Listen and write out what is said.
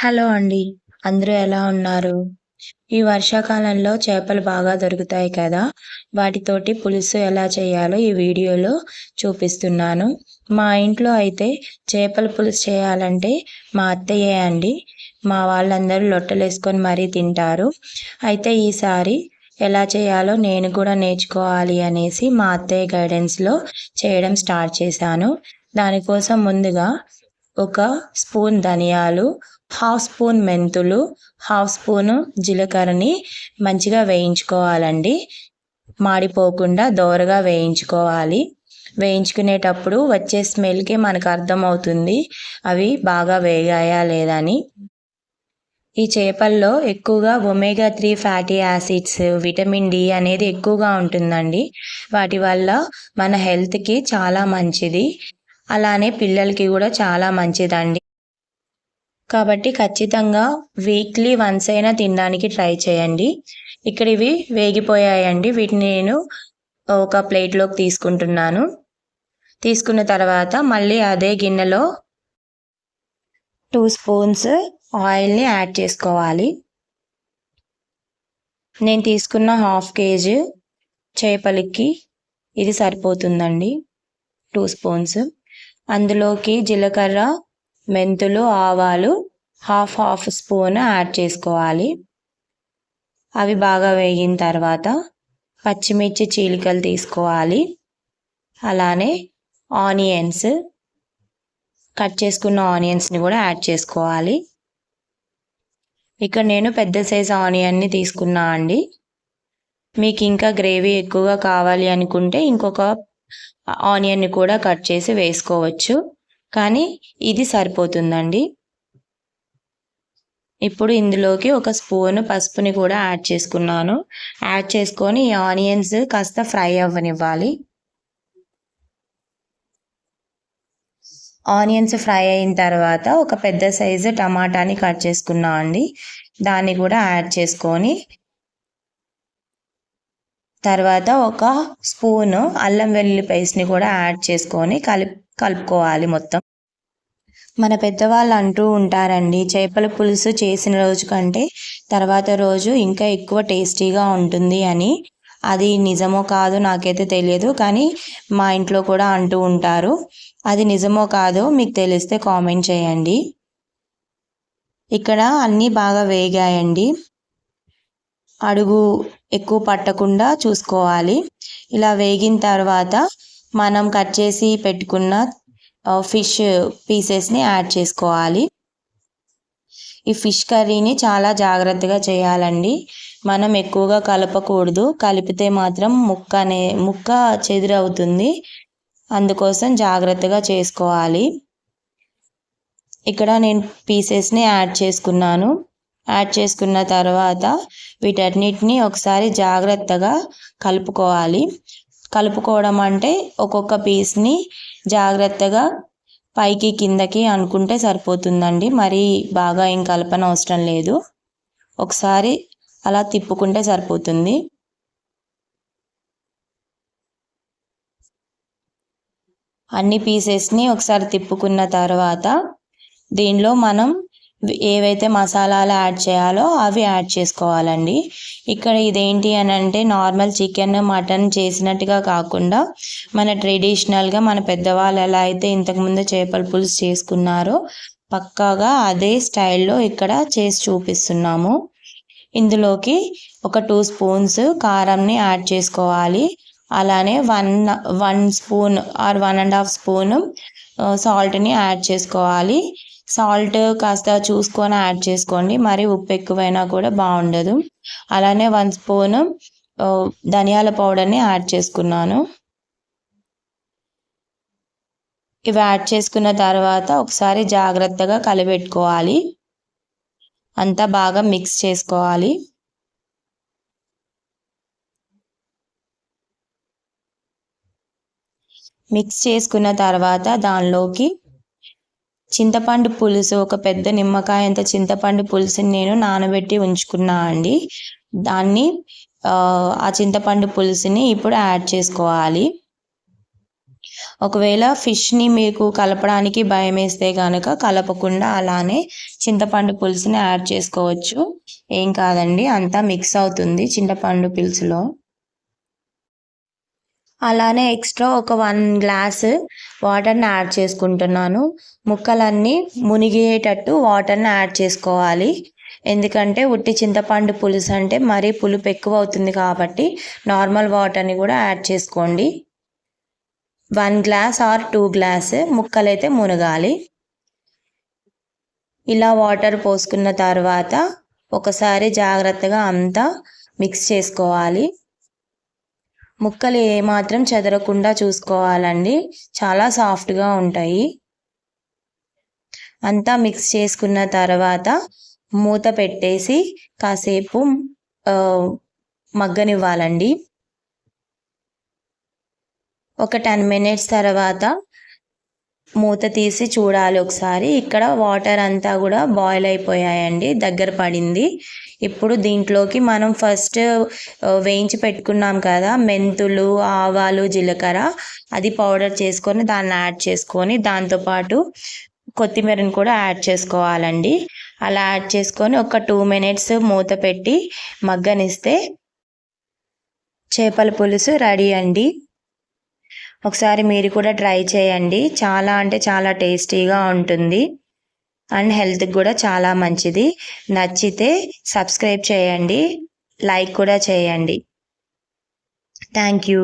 Hello అండి. అందరూ ఎలా ఉన్నారు? ఈ వర్షాకాలంలో చేపలు బాగా దొరుకుతాయి కదా. వాటితోటి పులుసు ఎలా చేయాలో ఈ వీడియోలో చూపిస్తున్నాను. మా ఇంట్లో అయితే చేపల పులుసు చేయాలంటే మా అత్తయ్యే అండి. మా వాళ్ళందరూ లొట్టలు వేసుకొని మరీ తింటారు. అయితే ఈసారి ఎలా చేయాలో నేను కూడా నేర్చుకోవాలి అనేసి మా అత్తయ్య గైడెన్స్లో చేయడం స్టార్ట్ చేశాను. దానికోసం ముందుగా ఒక స్పూన్ ధనియాలు హాఫ్ స్పూన్ మెంతులు హాఫ్ స్పూను జీలకర్రని మంచిగా వేయించుకోవాలండి. మాడిపోకుండా దోరగా వేయించుకోవాలి. వేయించుకునేటప్పుడు వచ్చే స్మెల్కి మనకు అర్థమవుతుంది అవి బాగా వేగాయా లేదని. ఈ చేపల్లో ఎక్కువగా omega three fatty acids vitamin D అనేది ఎక్కువగా ఉంటుందండి. వాటి వల్ల మన హెల్త్కి చాలా మంచిది. అలానే పిల్లలకి కూడా చాలా మంచిదండి. కాబట్టి ఖచ్చితంగా వీక్లీ వన్స్ అయినా తినడానికి ట్రై చేయండి. ఇక్కడ ఇవి వేగిపోయాయండి. వీటిని నేను ఒక ప్లేట్లోకి తీసుకుంటున్నాను. తీసుకున్న తర్వాత మళ్ళీ అదే గిన్నెలో టూ స్పూన్స్ ఆయిల్ని యాడ్ చేసుకోవాలి. నేను తీసుకున్న హాఫ్ కేజీ చేపలకి ఇది సరిపోతుందండి. టూ స్పూన్స్ అందులోకి జీలకర్ర మెంతులు ఆవాలు హాఫ్ హాఫ్ స్పూన్ యాడ్ చేసుకోవాలి. అవి బాగా వేగిన తర్వాత పచ్చిమిర్చి చీలికలు తీసుకోవాలి. అలానే ఆనియన్స్ కట్ చేసుకున్న ఆనియన్స్ని కూడా యాడ్ చేసుకోవాలి. ఇక్కడ నేను పెద్ద సైజ్ ఆనియన్ని తీసుకున్నా అండి. మీకు ఇంకా గ్రేవీ ఎక్కువగా కావాలి అనుకుంటే ఇంకొక ఆనియన్ని కూడా కట్ చేసి వేసుకోవచ్చు. కానీ ఇది సరిపోతుందండి. ఇప్పుడు ఇందులోకి ఒక స్పూన్ పసుపుని కూడా యాడ్ చేసుకున్నాను. యాడ్ చేసుకొని ఈ ఆనియన్స్ కాస్త ఫ్రై అవ్వనివ్వాలి. ఆనియన్స్ ఫ్రై అయిన తర్వాత ఒక పెద్ద సైజు టమాటాని కట్ చేసుకున్నా అండి. దాన్ని కూడా యాడ్ చేసుకొని తర్వాత ఒక స్పూను అల్లం వెల్లుల్లి పేస్ట్ని కూడా యాడ్ చేసుకొని కలిపి కలుపుకోవాలి మొత్తం. మన పెద్దవాళ్ళు అంటూ ఉంటారండి చేపల పులుసు చేసిన రోజు కంటే తర్వాత రోజు ఇంకా ఎక్కువ టేస్టీగా ఉంటుంది అని. అది నిజమో కాదు నాకైతే తెలియదు కానీ మా ఇంట్లో కూడా అంటూ ఉంటారు. అది నిజమో కాదో మీకు తెలిస్తే కామెంట్ చేయండి. ఇక్కడ అన్నీ బాగా వేగాయండి. అడుగు ఎక్కువ పట్టకుండా చూసుకోవాలి. ఇలా వేగిన తర్వాత మనం కట్ చేసి పెట్టుకున్న ఫిష్ పీసెస్ని యాడ్ చేసుకోవాలి. ఈ ఫిష్ కర్రీని చాలా జాగ్రత్తగా చేయాలండి. మనం ఎక్కువగా కలపకూడదు. కలిపితే మాత్రం ముక్క అనే ముక్క చెదిరవుతుంది. అందుకోసం జాగ్రత్తగా చేసుకోవాలి. ఇక్కడ నేను పీసెస్ని యాడ్ చేసుకున్నాను. యాడ్ చేసుకున్న తర్వాత వీటన్నిటిని ఒకసారి జాగ్రత్తగా కలుపుకోవాలి. కలుపుకోవడం అంటే ఒక్కొక్క పీస్ని జాగ్రత్తగా పైకి కిందకి అనుకుంటే సరిపోతుందండి. మరి బాగా ఏం కలపన అవసరం లేదు. ఒకసారి అలా తిప్పుకుంటే సరిపోతుంది. అన్ని పీసెస్ని ఒకసారి తిప్పుకున్న తర్వాత దీనిలో మనం ఏవైతే మసాలాలు యాడ్ చేయాలో అవి యాడ్ చేసుకోవాలండి. ఇక్కడ ఇదేంటి అని అంటే నార్మల్ చికెన్ మటన్ చేసినట్టుగా కాకుండా మన ట్రెడిషనల్గా మన పెద్దవాళ్ళు ఎలా అయితే ఇంతకుముందు చేపల పులుసు చేసుకున్నారో పక్కాగా అదే స్టైల్లో ఇక్కడ చేసి చూపిస్తున్నాము. ఇందులోకి ఒక టూ స్పూన్స్ కారంని యాడ్ చేసుకోవాలి. అలానే one one spoon or one and half spoon సాల్ట్ని యాడ్ చేసుకోవాలి. సాల్ట్ కాస్త చూసుకొని యాడ్ చేసుకోండి. మరి ఉప్పు ఎక్కువైనా కూడా బాగుండదు. అలానే వన్ స్పూన్ ధనియాల పౌడర్ని యాడ్ చేసుకున్నాను. ఇవి యాడ్ చేసుకున్న తర్వాత ఒకసారి జాగ్రత్తగా కలిపెట్టుకోవాలి. అంతా బాగా మిక్స్ చేసుకోవాలి. మిక్స్ చేసుకున్న తర్వాత దానిలోకి చింతపండు పులుసు ఒక పెద్ద నిమ్మకాయ అంత చింతపండు పులుసుని నేను నానబెట్టి ఉంచుకున్నా అండి. దాన్ని ఆ చింతపండు పులుసుని ఇప్పుడు యాడ్ చేసుకోవాలి. ఒకవేళ ఫిష్ని మీకు కలపడానికి భయం వేస్తే కనుక కలపకుండా అలానే చింతపండు పులుసుని యాడ్ చేసుకోవచ్చు. ఏం కాదండి అంతా మిక్స్ అవుతుంది చింతపండు పులుసులో. అలానే ఎక్స్ట్రా ఒక వన్ గ్లాస్ వాటర్ని యాడ్ చేసుకుంటున్నాను. ముక్కలన్నీ మునిగేటట్టు వాటర్ని యాడ్ చేసుకోవాలి. ఎందుకంటే ఉట్టి చింతపండు పులుసు అంటే మరీ పులుపు ఎక్కువ అవుతుంది కాబట్టి నార్మల్ వాటర్ని కూడా యాడ్ చేసుకోండి. One glass or two glass ముక్కలైతే మునగాలి. ఇలా వాటర్ పోసుకున్న తర్వాత ఒకసారి జాగ్రత్తగా అంతా మిక్స్ చేసుకోవాలి. ముక్కలు ఏమాత్రం చెదరకుండా చూసుకోవాలండి. చాలా సాఫ్ట్గా ఉంటాయి. అంతా మిక్స్ చేసుకున్న తర్వాత మూత పెట్టేసి కాసేపు మగ్గనివ్వాలండి. ఒక టెన్ మినిట్స్ తర్వాత మూత తీసి చూడాలి ఒకసారి. ఇక్కడ వాటర్ అంతా కూడా బాయిల్ అయిపోయాయండి దగ్గర పడింది. ఇప్పుడు దీంట్లోకి మనం ఫస్ట్ వేయించి పెట్టుకున్నాం కదా మెంతులు ఆవాలు జీలకర్ర అది పౌడర్ చేసుకొని దాన్ని యాడ్ చేసుకొని దాంతోపాటు కొత్తిమీరని కూడా యాడ్ చేసుకోవాలండి. అలా యాడ్ చేసుకొని ఒక టూ మినిట్స్ మూత పెట్టి మగ్గనిస్తే చేపల పులుసు రెడీ అండి. ఒకసారి మీరు కూడా ట్రై చేయండి. చాలా అంటే చాలా టేస్టీగా ఉంటుంది. అండ్ హెల్త్కి కూడా చాలా మంచిది. నచ్చితే సబ్స్క్రైబ్ చేయండి. లైక్ కూడా చేయండి. Thank you.